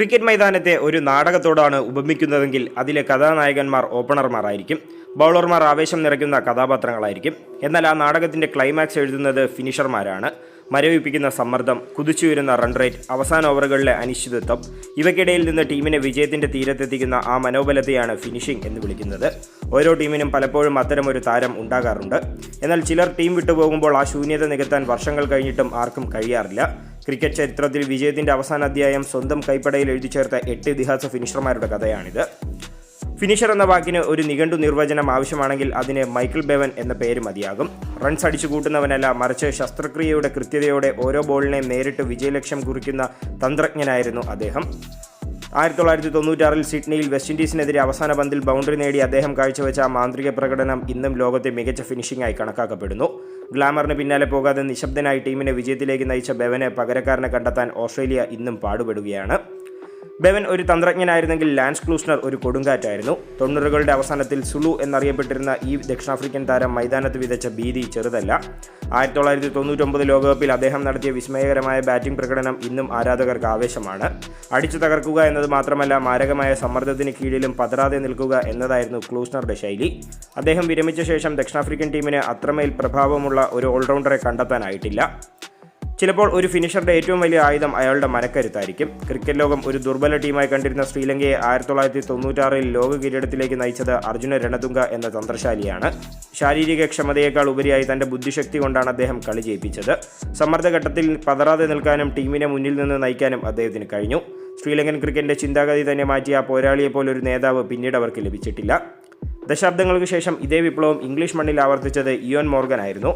Cricket മൈതാനത്തെ ഒരു നാടകത്തോടാണ് ഉപമിക്കുന്നതെങ്കിൽ അതിലെ കഥാനായകന്മാർ ഓപ്പണർമാരായിരിക്കും. ബൗളർമാർ ആവേശം നിറയ്ക്കുന്ന കഥാപാത്രങ്ങളായിരിക്കും. എന്നാൽ ആ നാടകത്തിന്റെ ക്ലൈമാക്സ് എഴുതുന്നത് ഫിനിഷർമാരാണ്. മരവിപ്പിക്കുന്ന സമ്മർദ്ദം കുതിച്ചുയരുന്ന റൺ റേറ്റ് അവസാന ഓവറുകളിലെ അനിശ്ചിതത്വം ഇവയ്ക്കിടയിൽ നിന്ന് ടീമിനെ വിജയത്തിന്റെ തീരത്തെത്തിക്കുന്ന ആ മനോബലത്തെയാണ് ഫിനിഷിംഗ് എന്ന് വിളിക്കുന്നത്. ഓരോ ടീമിനും പലപ്പോഴും അത്തരം ഒരു താരം ഉണ്ടാകാറുണ്ട്. എന്നാൽ ചിലർ ടീം വിട്ടുപോകുമ്പോൾ ആ ശൂന്യത നികത്താൻ വർഷങ്ങൾ കഴിഞ്ഞിട്ടും ആർക്കും കഴിയാറില്ല. ക്രിക്കറ്റ് ചരിത്രത്തിൽ വിജയത്തിന്റെ അവസാന അധ്യായം സ്വന്തം കൈപ്പടയിൽ എഴുതി ചേർത്ത എട്ട് ഇതിഹാസ ഫിനിഷർമാരുടെ കഥയാണിത്. ഫിനിഷർ എന്ന വാക്കിന് ഒരു നിഘണ്ടു നിർവചനം ആവശ്യമാണെങ്കിൽ അതിന് മൈക്കിൾ ബെവൻ എന്ന പേര് മതിയാകും. റൺസ് അടിച്ചു കൂട്ടുന്നവനല്ല മറിച്ച് ശസ്ത്രക്രിയയുടെ കൃത്യതയോടെ ഓരോ ബോളിനെയും നേരിട്ട് വിജയലക്ഷ്യം കുറിക്കുന്ന തന്ത്രജ്ഞനായിരുന്നു അദ്ദേഹം. ആയിരത്തി തൊള്ളായിരത്തി തൊണ്ണൂറ്റാറിൽ സിഡ്നിയിൽ വെസ്റ്റ് ഇൻഡീസിനെതിരെ അവസാന പന്തിൽ ബൗണ്ടറി നേടി അദ്ദേഹം കാഴ്ചവെച്ച മാന്ത്രിക പ്രകടനം ഇന്നും ലോകത്തെ മികച്ച ഫിനിഷിംഗായി കണക്കാക്കപ്പെടുന്നു. ഗ്ലാമറിന് പിന്നാലെ പോകാതെ നിശബ്ദനായി ടീമിനെ വിജയത്തിലേക്ക് നയിച്ച ബെവനെ പകരക്കാരനെ കണ്ടെത്താൻ ഓസ്ട്രേലിയ ഇന്നും പാടുപെടുകയാണ്. ബെവൻ ഒരു തന്ത്രജ്ഞനായിരുന്നെങ്കിൽ ലാൻസ് ക്ലൂസ്നർ ഒരു കൊടുങ്കാറ്റായിരുന്നു. തൊണ്ണൂറുകളുടെ അവസാനത്തിൽ സുളു എന്നറിയപ്പെട്ടിരുന്ന ഈ ദക്ഷിണാഫ്രിക്കൻ താരം മൈതാനത്ത് വിതച്ച ഭീതി ചെറുതല്ല. ആയിരത്തി തൊള്ളായിരത്തി തൊണ്ണൂറ്റൊമ്പത് ലോകകപ്പിൽ അദ്ദേഹം നടത്തിയ വിസ്മയകരമായ ബാറ്റിംഗ് പ്രകടനം ഇന്നും ആരാധകർക്ക് ആവേശമാണ്. അടിച്ചു തകർക്കുക എന്നത് മാത്രമല്ല മാരകമായ സമ്മർദ്ദത്തിന് കീഴിലും പതരാതെ നിൽക്കുക എന്നതായിരുന്നു ക്ലൂസ്നറുടെ ശൈലി. അദ്ദേഹം വിരമിച്ച ശേഷം ദക്ഷിണാഫ്രിക്കൻ ടീമിന് അത്രമേൽ പ്രഭാവമുള്ള ഒരു ഓൾറൗണ്ടറെ കണ്ടെത്താനായിട്ടില്ല. ചിലപ്പോൾ ഒരു ഫിനിഷറുടെ ഏറ്റവും വലിയ ആയുധം അയാളുടെ മനക്കരുത്തായിരിക്കും ക്രിക്കറ്റ് ലോകം ഒരു ദുർബല ടീമായി കണ്ടിരുന്ന ശ്രീലങ്കയെ ആയിരത്തി തൊള്ളായിരത്തി തൊണ്ണൂറ്റാറിൽ ലോക കിരീടത്തിലേക്ക് നയിച്ചത് അർജുന രണതുംഗ എന്ന തന്ത്രശാലിയാണ്. ശാരീരിക ക്ഷമതയേക്കാൾ ഉപരിയായി തന്റെ ബുദ്ധിശക്തി കൊണ്ടാണ് അദ്ദേഹം കളി ജയിപ്പിച്ചത്. സമ്മർദ്ദഘട്ടത്തിൽ പതറാതെ നിൽക്കാനും ടീമിനെ മുന്നിൽ നിന്ന് നയിക്കാനും അദ്ദേഹത്തിന് കഴിഞ്ഞു. ശ്രീലങ്കൻ ക്രിക്കറ്റിന്റെ ചിന്താഗതി തന്നെ മാറ്റിയ ആ പോരാളിയെ പോലൊരു നേതാവ് പിന്നീട് അവർക്ക് ലഭിച്ചിട്ടില്ല. ദശാബ്ദങ്ങൾക്ക് ശേഷം ഇതേ വിപ്ലവം ഇംഗ്ലീഷ് മണ്ണിൽ ആവർത്തിച്ചത് ഇയോൻ മോർഗൻ ആയിരുന്നു.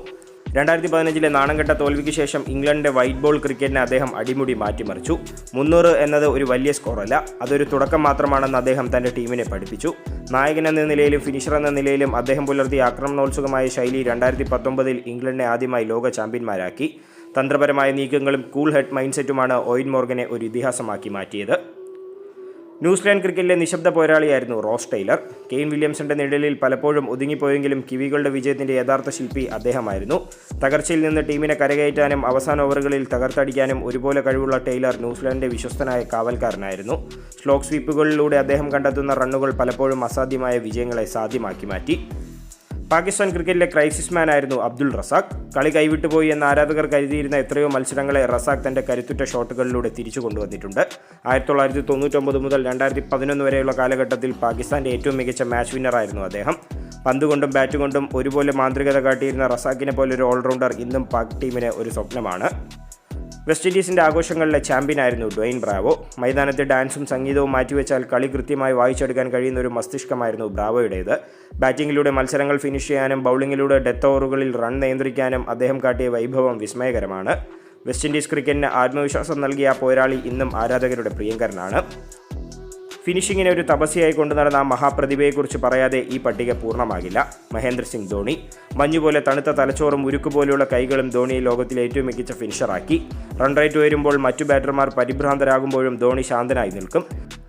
രണ്ടായിരത്തി പതിനഞ്ചിലെ നാണംകെട്ട തോൽവിക്ക് ശേഷം ഇംഗ്ലണ്ടിന്റെ വൈറ്റ് ബോൾ ക്രിക്കറ്റിനെ അദ്ദേഹം അടിമുടി മാറ്റിമറിച്ചു. മുന്നൂറ് എന്നത് ഒരു വലിയ സ്കോറല്ല. അതൊരു തുടക്കം മാത്രമാണെന്ന് അദ്ദേഹം തന്റെ ടീമിനെ പഠിപ്പിച്ചു. നായകൻ എന്ന നിലയിലും ഫിനിഷർ എന്ന നിലയിലും അദ്ദേഹം പുലർത്തിയ ആക്രമണോത്സുകമായ ശൈലി രണ്ടായിരത്തി പത്തൊമ്പതിൽ ഇംഗ്ലണ്ടിനെ ആദ്യമായി ലോക ചാമ്പ്യന്മാരാക്കി. തന്ത്രപരമായ നീക്കങ്ങളും കൂൾ ഹെഡ് മൈൻഡ് സെറ്റുമാണ് ഓയിൻ മോർഗനെ ഒരു ഇതിഹാസമാക്കി മാറ്റിയത്. ന്യൂസിലാൻഡ് ക്രിക്കറ്റിലെ നിശബ്ദ പോരാളിയായിരുന്നു റോസ് ടൈലർ കെയിൻ വില്യംസന്റെ നിഴലിൽ പലപ്പോഴും ഒതുങ്ങിപ്പോയെങ്കിലും കിവികളുടെ വിജയത്തിന്റെ യഥാർത്ഥ ശില്പി അദ്ദേഹമായിരുന്നു. തകർച്ചയിൽ നിന്ന് ടീമിനെ കരകയറ്റാനും അവസാന ഓവറുകളിൽ തകർത്തടിക്കാനും ഒരുപോലെ കഴിവുള്ള ടൈലർ ന്യൂസിലാൻഡിന്റെ വിശ്വസ്തനായ കാവൽക്കാരനായിരുന്നു. സ്ലോക്ക് സ്വീപ്പുകളിലൂടെ അദ്ദേഹം കണ്ടെത്തുന്ന റണ്ണുകൾ പലപ്പോഴും അസാധ്യമായ വിജയങ്ങളെ സാധ്യമാക്കി മാറ്റി. പാകിസ്ഥാൻ ക്രിക്കറ്റിലെ ക്രൈസിസ് മാൻ ആയിരുന്നു അബ്ദുൾ റസാഖ്. കളി കൈവിട്ടു പോയി എന്ന് ആരാധകർ കരുതിയിരുന്ന എത്രയോ മത്സരങ്ങളെ റസാഖ് തന്റെ കരുത്തുറ്റ ഷോട്ടുകളിലൂടെ തിരിച്ചു കൊണ്ടുവന്നിട്ടുണ്ട്. ആയിരത്തി തൊള്ളായിരത്തി തൊണ്ണൂറ്റൊമ്പത് മുതൽ രണ്ടായിരത്തി പതിനൊന്ന് വരെയുള്ള കാലഘട്ടത്തിൽ പാകിസ്ഥാന്റെ ഏറ്റവും മികച്ച മാച്ച് വിന്നറായിരുന്നു അദ്ദേഹം. പന്തുകൊണ്ടും ബാറ്റ് കൊണ്ടും ഒരുപോലെ മാന്ത്രികത കാട്ടിയിരുന്ന റസാഖിനെ പോലൊരു ഓൾറൗണ്ടർ ഇന്നും പാക് ടീമിന് ഒരു സ്വപ്നമാണ്. വെസ്റ്റ് ഇൻഡീസിന്റെ ആഘോഷങ്ങളിലെ ചാമ്പ്യനായിരുന്നു ഡ്വൈൻ ബ്രാവോ. മൈതാനത്തെ ഡാൻസും സംഗീതവും മാറ്റിവെച്ചാൽ കളി കൃത്യമായി വായിച്ചെടുക്കാൻ കഴിയുന്ന ഒരു മസ്തിഷ്കമായിരുന്നു ബ്രാവോയുടേത്. ബാറ്റിങ്ങിലൂടെ മത്സരങ്ങൾ ഫിനിഷ് ചെയ്യാനും ബൗളിങ്ങിലൂടെ ഡെത്ത് ഓവറുകളിൽ റൺ നിയന്ത്രിക്കാനും അദ്ദേഹം കാട്ടിയ വൈഭവം വിസ്മയകരമാണ്. വെസ്റ്റ് ഇൻഡീസ് ക്രിക്കറ്റിന് ആത്മവിശ്വാസം നൽകിയ പോരാളി ഇന്നും ആരാധകരുടെ പ്രിയങ്കരനാണ്. ഫിനിഷിങ്ങിനെ ഒരു തപസ്യയായി കൊണ്ടു നടന്ന ആ മഹാപ്രതിഭയെക്കുറിച്ച് പറയാതെ ഈ പട്ടിക പൂർണമാകില്ല. മഹേന്ദ്ര സിംഗ് ധോണി മഞ്ഞുപോലെ തണുത്ത തലച്ചോറും ഉരുക്കുപോലെയുള്ള കൈകളും ധോണിയെ ലോകത്തിലെ ഏറ്റവും മികച്ച ഫിനിഷറാക്കി. റൺ റേറ്റ് ഉയരുമ്പോൾ മറ്റു ബാറ്റർമാർ പരിഭ്രാന്തരാകുമ്പോഴും ധോണി ശാന്തനായി നിൽക്കും.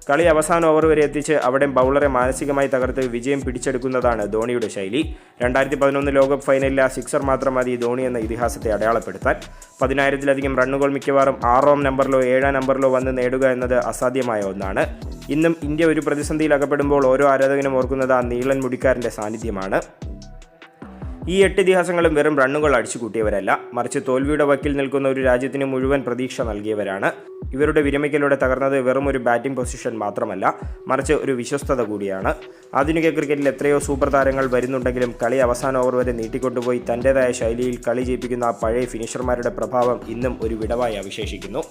കളി അവസാന ഓവർ വരെ എത്തിച്ച് അവിടെ ബൗളറെ മാനസികമായി തകർത്ത് വിജയം പിടിച്ചെടുക്കുന്നതാണ് ധോണിയുടെ ശൈലി. രണ്ടായിരത്തി പതിനൊന്ന് ലോകകപ്പ് ഫൈനലിലെ ആ സിക്സർ മാത്രം മതി ധോണി എന്ന ഇതിഹാസത്തെ അടയാളപ്പെടുത്താൻ. പതിനായിരത്തിലധികം റണ്ണുകൾ മിക്കവാറും ആറാം നമ്പറിലോ ഏഴാം നമ്പറിലോ വന്ന് നേടുക എന്നത് അസാധ്യമായ ഒന്നാണ്. ഇന്നും ഇന്ത്യ ഒരു പ്രതിസന്ധിയിൽ അകപ്പെടുമ്പോൾ ഓരോ ആരാധകനും ഓർക്കുന്നത് ആ നീളൻ മുടിക്കാരന്റെ സാന്നിധ്യമാണ്. ഈ എട്ട് ഇതിഹാസങ്ങളും വെറും റണ്ണുകൾ അടിച്ചു കൂട്ടിയവരല്ല മറിച്ച് തോൽവിയുടെ വക്കിൽ നിൽക്കുന്ന ഒരു രാജ്യത്തിന് മുഴുവൻ പ്രതീക്ഷ നൽകിയവരാണ്. ഇവരുടെ വിരമിക്കലൂടെ തകർന്നത് വെറും ഒരു ബാറ്റിംഗ് പൊസിഷൻ മാത്രമല്ല മറിച്ച് ഒരു വിശ്വസ്തത കൂടിയാണ്. ആധുനിക ക്രിക്കറ്റിൽ എത്രയോ സൂപ്പർ താരങ്ങൾ വരുന്നുണ്ടെങ്കിലും കളി അവസാന ഓവർ വരെ നീട്ടിക്കൊണ്ടുപോയി തന്റേതായ ശൈലിയിൽ കളി ജയിപ്പിക്കുന്ന ആ പഴയ ഫിനിഷർമാരുടെ പ്രഭാവം ഇന്നും ഒരു വിടവായി അവശേഷിക്കുന്നു.